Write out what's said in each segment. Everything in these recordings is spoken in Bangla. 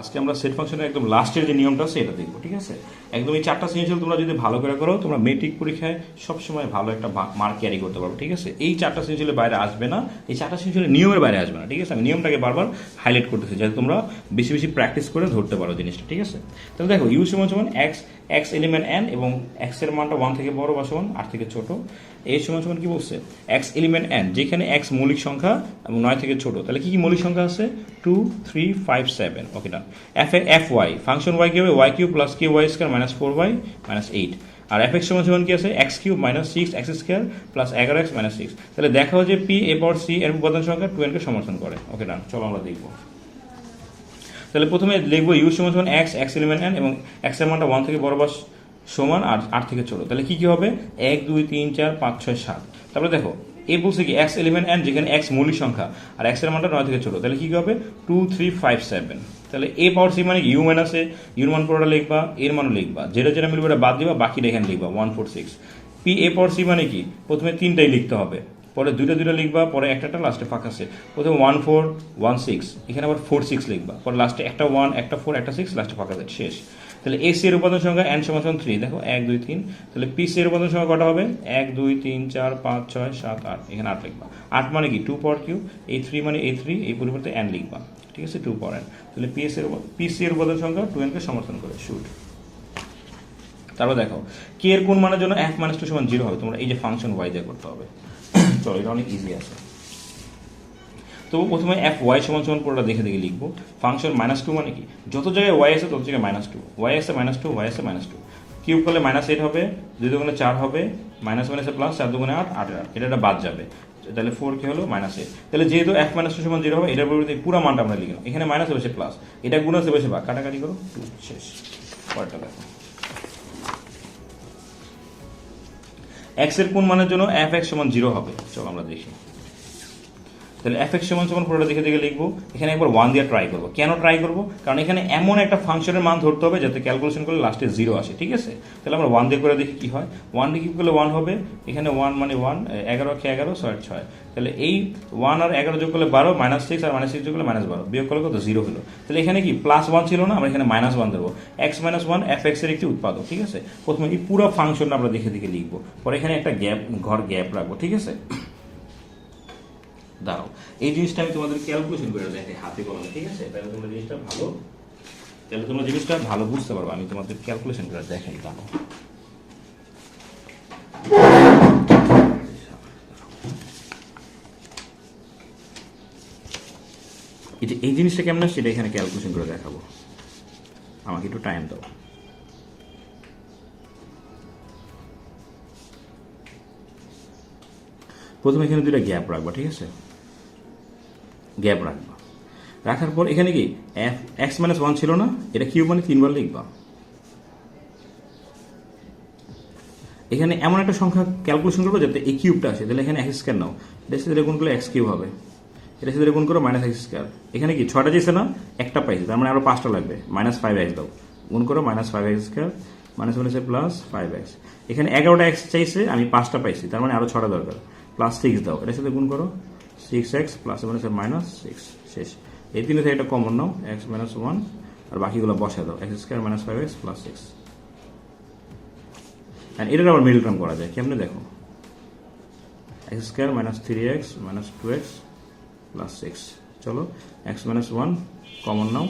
আজকে আমরা সেট ফাংশনের একদম লাস্টের যে নিয়মটা আছে এটা দেখব, ঠিক আছে? একদম এই চারটা সৃজনশীল তোমরা যদি ভালো করে করো, তোমরা মেট্রিক পরীক্ষায় সবসময় ভালো একটা মার্ক ক্যারি করতে পারবে, ঠিক আছে? এই চারটা সৃজনশীলের বাইরে আসবে না, এই চারটা সৃজনশীলের নিয়মের বাইরে আসবে না, ঠিক আছে? আমি নিয়মটাকে বারবার হাইলাইট করতেছি, যাতে তোমরা বেশি বেশি প্র্যাকটিস করে ধরতে পারো জিনিসটা, ঠিক আছে? তাহলে দেখো ইউ সমান সমান এক্স এক্স এলিমেন্ট এন এবং এক্সের মানটা ওয়ান থেকে বড় বা সমান, আট থেকে ছোট। এই সমান সমান কি বলছে? এক্স এলিমেন্ট এন যেখানে এক্স মৌলিক সংখ্যা এবং নয় থেকে ছোট। তাহলে কি কি মৌলিক সংখ্যা আছে? Two three five seven okay done F F Y function Y কি হবে Y Q plus Q Y square minus four Y minus eight আর এফ এক্স সমান কি আছে? X cube minus six X square plus এগারো এক্স মাইনাস সিক্স তাহলে দেখা যে পি এ পর সি এর উপাদান সংখ্যা টু এনকে সমর্থন করে। ওকে ডান চলো আমরা দেখব। তাহলে প্রথমে লিখব ইউ সমান সমান এক্স এক্স এলিমেন্ট এন এবং এক্সের মানটা ওয়ান থেকে বড় সমান আর আট থেকে ছোট। তাহলে কি কি হবে? এক, দুই, তিন, চার, পাঁচ, ছয়, সাত। তারপরে দেখো, এ বলছে কি এক্স এলিমেন্ট এন যেখানে এক্স মৌলিক সংখ্যা আর এক্সের মানটা নয় থেকে ছোট। তাহলে কি হবে? টু থ্রি ফাইভ সেভেন তাহলে এ পাওয়ার সি মানে ইউ মাইনাস এ ইউর মান পুরোটা লিখবা এর মানও লিখবা। যেটা যেটা মিলবে ওটা বাদ দিবা, বাকিটা এখানে লিখবা one four six p a power c মানে কি? প্রথমে তিনটাই লিখতে হবে। পরে দুইটা দুইটা লিখবা, পরে একটা লাস্টে ফাঁকা আছে। প্রথমে ওয়ান ফোর ওয়ান সিক্স এখানে আবার ফোর সিক্স লিখবা। পরে লাস্টে একটা ওয়ান একটা ফোর একটা সিক্স লাস্টে ফাঁকা আছে, শেষ। তাহলে এ সি এর উপাদান সংখ্যা এন সমান থ্রি দেখো, এক, দুই, তিন। তাহলে পি সি এর উপাদান সংখ্যা কটা হবে? এক, দুই, তিন, চার, পাঁচ, ছয়, সাত, আট, এখানে আট লিখবা। আট মানে কি? টু পাওয়ার কিউ এই থ্রি মানে এই থ্রি এই পরিবর্তে এন লিখবা। ঠিক আছে? টু পাওয়ার এন তাহলে পি এস এর পি সি এর উপাদান সংখ্যা টু এনকে সমর্থন করে। শুট তারপর দেখো কে এর কোন মানের জন্য এফ মাইনাস টু সমান জিরো হবে? তোমরা এই যে ফাংশন ওয়াই দিয়ে করতে হবে। চলো এটা অনেক ইজি আছে। তো প্রথমে এফ ওয়াই সমান সমান পুরোটা দেখে দেখে লিখব। ফাংশন মাইনাস টু মানে কি? যত জায়গায় ওয়াই আছে তত জায়গায় মাইনাস টু ওয়াই আছে মাইনাস টু ওয়াই আছে মাইনাস টু কিউব করলে মাইনাস এইট হবে, দুই দুগুণে চার হবে মাইনাস মাইনাসে প্লাস চার দুগুণে আট আট আট। এটা একটা বাদ যাবে। তাহলে ফোর কি হলো? মাইনাস এইট তাহলে যেহেতু এফ মাইনাস টু সমান জিরো হবে, এটার পরিবর্তে পুরো মানটা আমরা লিখলাম এখানে মাইনাস বসে প্লাস এটা গুণ আছে বসে বা কাটাকাটি করো। শেষ। পরেরটা দেখো। এক্সের কোন মানের জন্য এফ এক্স সমান জিরো হবে? চলো আমরা দেখি। তাহলে এফ এক্স সমান সমান পুরোটা দেখে দেখে লিখব। এখানে একবার ওয়ান দিয়ে ট্রাই করব। কেন ট্রাই করব? কারণ এখানে এমন একটা ফাংশনের মান ধরতে হবে যাতে ক্যালকুলেশন করলে লাস্টে জিরো আসে, ঠিক আছে? তাহলে আমরা ওয়ান দিয়ে করে দেখি কি হয়। ওয়ান দিয়ে করলে ওয়ান হবে? এখানে ওয়ান মানে ওয়ান এগারো কে এগারো, ছয় ছয়। তাহলে এই ওয়ান আর এগারো যোগ করলে বারো মাইনাস সিক্স আর মাইনাস সিক্স যোগ করলে মাইনাস বারো। বিয়োগ করলে কত? জিরো হলো। তাহলে এখানে কি? প্লাস ওয়ান ছিল না? আমরা এখানে মাইনাস ওয়ান দেবো। এক্স মাইনাস ওয়ান এফ এক্সের একটি উৎপাদক, ঠিক আছে? প্রথমে এই পুরো ফাংশনটা আমরা দেখে দেখে লিখব। পরে এখানে একটা গ্যাপ ঘর গ্যাপ রাখব, ঠিক আছে? দাঁড়াও। এই জিনিসটা আমি তোমাদের ক্যালকুলেশন করে দেখাই, হাতে কলমে, ঠিক আছে? তাহলে তোমরা জিনিসটা ভালো তাহলে তোমরা জিনিসটা ভালো বুঝতে পারবে, আমি তোমাদের ক্যালকুলেশন করে দেখাই, দাঁড়াও। এই এই জিনিসটা কেমন আসছে, এটা এখানে ক্যালকুলেশন করে দেখাবো। আমাকে একটু টাইম দাও। প্রথমে এখানে দুইটা গ্যাপ রাখবা, ঠিক আছে? গ্যাপ রাখবা। রাখার পর এখানে কি এফ এক্স মাইনাস ওয়ান ছিল না? এটা কিউব মানে তিনবার লিখবা। এখানে এমন একটা সংখ্যা ক্যালকুলেশন করব যাতে এই কিউবটা আসে। তাহলে এখানে এক্স স্কোয়ার নাও। এটা সাথে গুণ করলে এক্স কিউব হবে। এটা সাথে গুণ করো মাইনাস এক্স স্কোয়ার এখানে কি ছয়টা চেয়েছে না? একটা পাইছে। তার মানে আরও পাঁচটা লাগবে। মাইনাস ফাইভ এক্স দাও। গুণ করো minus five x square minus মাইনাসে প্লাস ফাইভ এক্স এখানে এগারোটা এক্স চাইছে, আমি পাঁচটা পাইছি। তার মানে আরও ছটা দরকার। প্লাস সিক্স দাও। এটার সাথে গুণ করো six x plus minus minus six শেষ। এই তিনটে থেকে একটা কমন নাও এক্স মাইনাস ওয়ান আর বাকিগুলো বসে দাও x square minus five x plus six and এটার আবার মিডল টার্ম করা যায়, কেমনে দেখো? X square minus three x minus two x plus six চলো এক্স মাইনাস ওয়ান কমন নাও।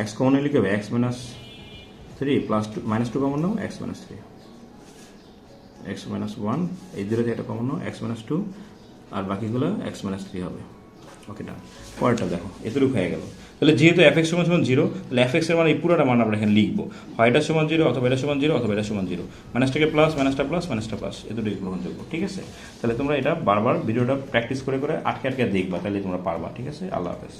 এক্স কমন নিলে কি হবে? X minus three plus two minus two common নাও x minus three x minus one এই দুটো থেকে কমন নাও এক্স মাইনাস টু আর বাকিগুলো এক্স মাইনাস থ্রি হবে। ওকে ডান পরেরটা দেখো এতটুকু হয়ে গেল। তাহলে যেহেতু এফ এক্স সমান সমান জিরো তাহলে এফ এক্সের মানে এই পুরোটা মান আমরা এখানে লিখব। হয় এটা সমান জিরো অথবা এটা সমান জিরো অথবা এটা সমান জিরো মাইনাসটাকে প্লাস মাইনাসটা প্লাস মাইনাসটা প্লাস এতটুকু গ্রহণযোগ্য, ঠিক আছে? তাহলে তোমরা এটা বারবার ভিডিওটা প্র্যাকটিস করে করে আটকে আটকে দেখবা, তাহলে তোমরা পারবা, ঠিক আছে? আল্লাহ হাফেজ।